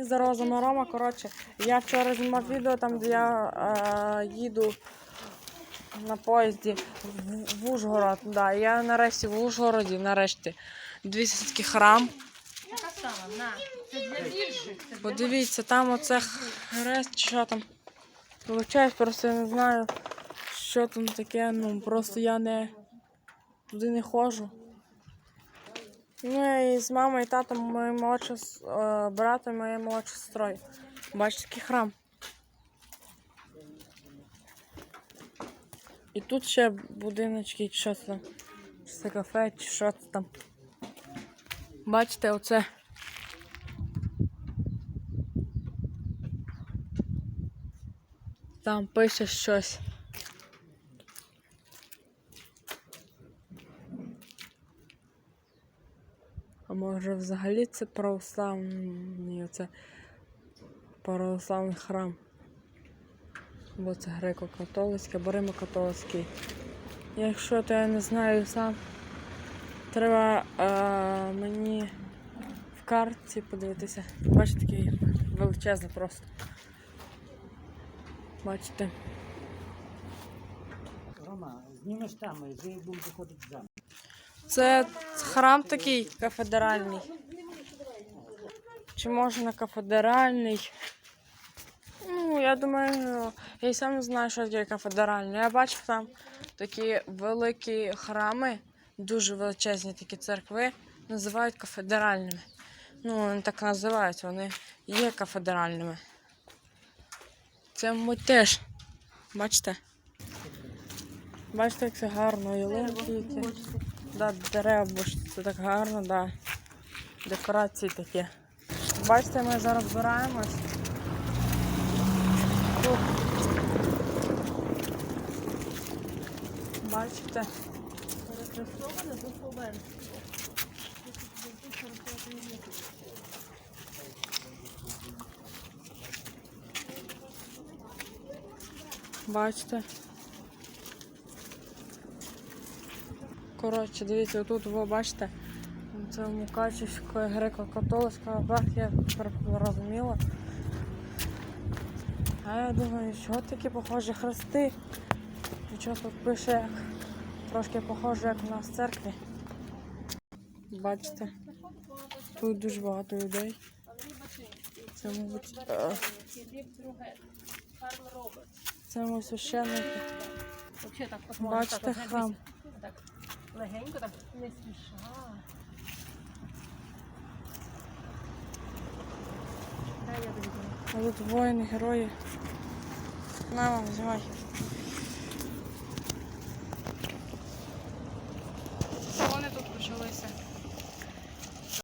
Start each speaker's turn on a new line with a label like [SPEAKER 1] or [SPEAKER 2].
[SPEAKER 1] Здорово, з вами Рома. Коротше, я вчора знімав відео там, де я е, їду на поїзді в, в Ужгород. Да, я нарешті в Ужгороді, нарешті. Такий храм. Подивіться, там оце хрест, що там. Вибачаюсь, просто я не знаю, що там таке. Ну, просто я не туди не ходжу. Ну і з мамою і татом, моїм молодшим е, братом, моєю молодшою сестрою. Бачите, такий храм. І тут ще будиночки, чи що це там. Чи це кафе, чи що це там. Бачите, оце. Там пише щось. Може взагалі це православний оце православний храм. Бо це греко-католицький або римо-католицький. Якщо то я не знаю сам, треба е, мені в карті подивитися. Бачите, такий величезний просто. Бачите.
[SPEAKER 2] Рома, знімеш там, і будемо заходити в замок.
[SPEAKER 1] Це храм такий кафедральний. Чи може на кафедральний? Ну, я думаю, я й сам не знаю, що таке кафедральний. Я бачив там такі великі храми, дуже величезні такі церкви, називають кафедральними. Ну, вони так називають, вони є кафедральними. Це мабуть теж. Бачите? Бачите, як це гарно, ялинки які. Да, дерева, бо це так гарно, да. Декорації такі. Бачите, ми зараз збираємось. Тут. Бачите?
[SPEAKER 3] Перехрестоване духовенство.
[SPEAKER 1] Бачите? Коротше, дивіться, тут ви бачите, це Мукачівська греко-католицька епархія, тепер зрозуміло. А я думаю, що такі похожі хрести. І що тут пише, як трошки похоже, як у нас в церкві. Бачите? Тут дуже багато людей. Це, мабуть, е, це
[SPEAKER 3] так посмотриш.
[SPEAKER 1] Бачите храм.
[SPEAKER 3] Легенько, так не спіша.
[SPEAKER 1] А тут воїни, герої. На вам, знімай.